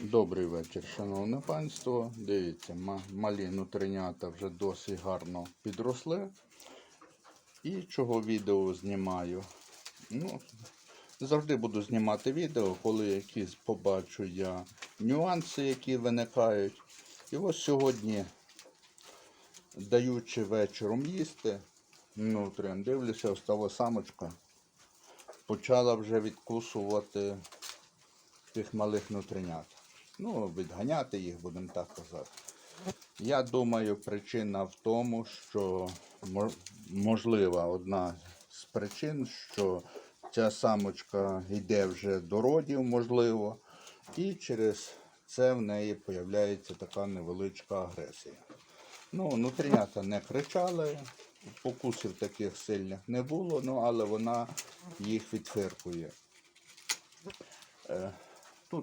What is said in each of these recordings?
Добрий вечір, шановне панство. Дивіться, ма- малі нутринята вже досить гарно підросли. І чого відео знімаю? Ну, завжди буду знімати відео, коли якісь побачу я нюанси, які виникають. І ось сьогодні, даючи вечором їсти, нутріям, дивлюся, остала самочка. Почала вже відкусувати тих малих нутринят. Ну, відганяти їх, будемо так казати. Я думаю, причина в тому, що мо- можлива одна з причин, що ця самочка йде вже до родів, можливо, і через це в неї з'являється така невеличка агресія. Ну, нутринята не кричали, покусів таких сильних не було, ну, але вона їх відфиркує.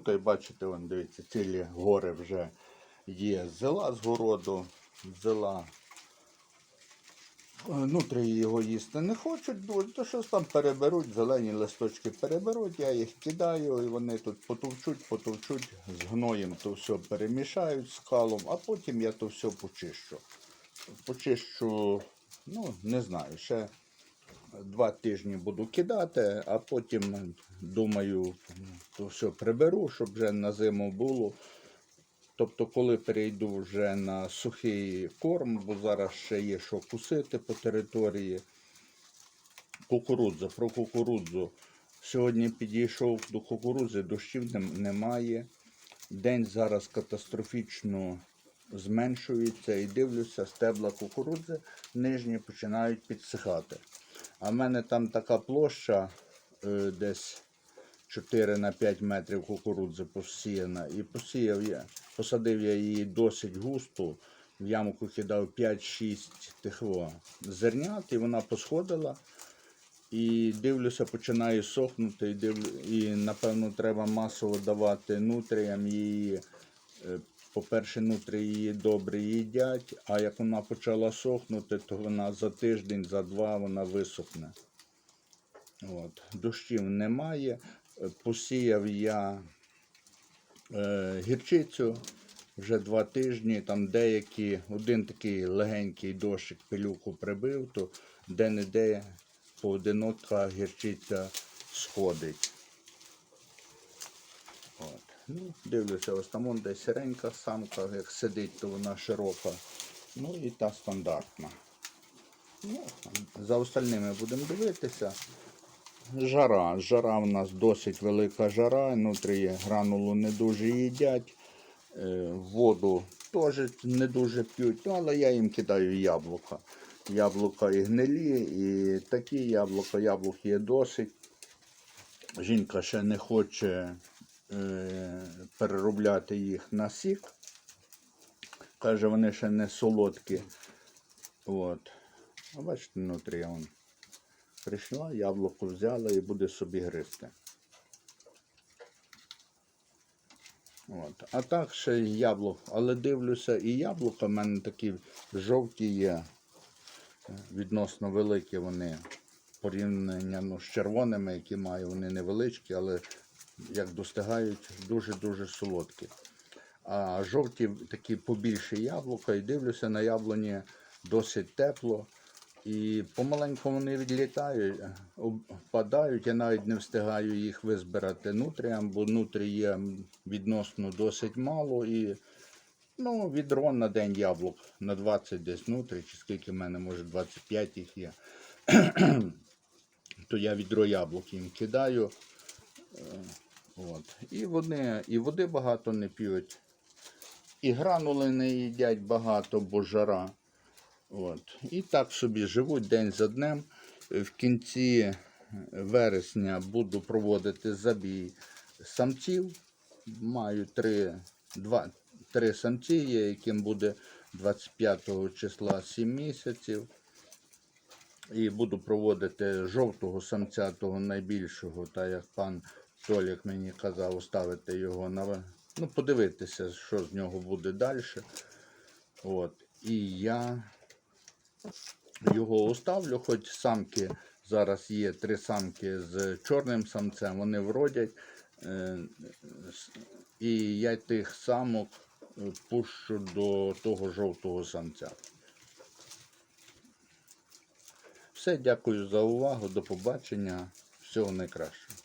Тут, бачите, вон, дивіться, цілі гори вже є зела з городу, зела. Е, Нутрі його їсти не хочуть, то щось там переберуть, зелені листочки переберуть, я їх кидаю, і вони тут потовчуть, потовчуть, з гноєм то все перемішають з калом, а потім я то все почищу. Почищу, ну, не знаю, ще два тижні буду кидати, а потім, думаю, то все приберу, щоб вже на зиму було. Тобто, коли перейду вже на сухий корм, бо зараз ще є що кусити по території. Кукурудза, про кукурудзу. Сьогодні підійшов до кукурудзи, дощів немає. День зараз катастрофічно зменшується і дивлюся, стебла кукурудзи нижні починають підсихати. А в мене там така площа е, десь 4 на 5 метрів кукурудзи посіяна. І посіяв я, посадив я її досить густо. В ямку кидав 5-6 тих во, зернят, і вона посходила. І дивлюся, починає сохнути, і, дивлю, і напевно треба масово давати нутріям її. По-перше, нутрі її добре їдять, а як вона почала сохнути, то вона за тиждень, за два вона висохне. От. Дощів немає. Посіяв я е, гірчицю вже два тижні. Там деякі, один такий легенький дощик пилюку прибив, то де-не-де поодинока гірчиця сходить. Ну, дивлюся, ось там он десь сиренька самка, як сидить, то вона широка. Ну і та стандартна. Ну, за остальними будемо дивитися. Жара. Жара в нас досить велика жара, внутрі гранулу не дуже їдять. Е, Воду теж не дуже п'ють, ну, але я їм кидаю яблука. Яблука і гнилі, і такі яблука, яблук є досить. Жінка ще не хоче переробляти їх на сік. Каже, вони ще не солодкі. От. А бачите, внутрі я вон прийшла, яблуко взяла і буде собі гризти. От. А так ще й яблук. Але дивлюся, і яблука в мене такі жовті є. Е, Відносно великі вони порівняння ну, з червоними, які маю, вони невеличкі, але як достигають, дуже-дуже солодкі. А жовті такі побільші яблука, і дивлюся на яблуні досить тепло. І помаленьку вони відлітають, впадають, я навіть не встигаю їх визбирати нутріям, бо нутрі є відносно досить мало. І ну, відро на день яблук на 20 десь нутрі, чи скільки в мене, може 25 їх є. То я відро яблук їм кидаю. От. І вони і води багато не п'ють, і гранули не їдять багато, бо жара. От. І так собі живуть день за днем. В кінці вересня буду проводити забій самців. Маю три, два, три самці, є, яким буде 25 числа 7 місяців. І буду проводити жовтого самця, того найбільшого, та як пан Толік мені казав, оставити його на ну, подивитися, що з нього буде далі. От. І я його оставлю, хоч самки зараз є три самки з чорним самцем, вони вродять. е, і я тих самок пущу до того жовтого самця. Все, дякую за увагу. До побачення. Всього найкращого.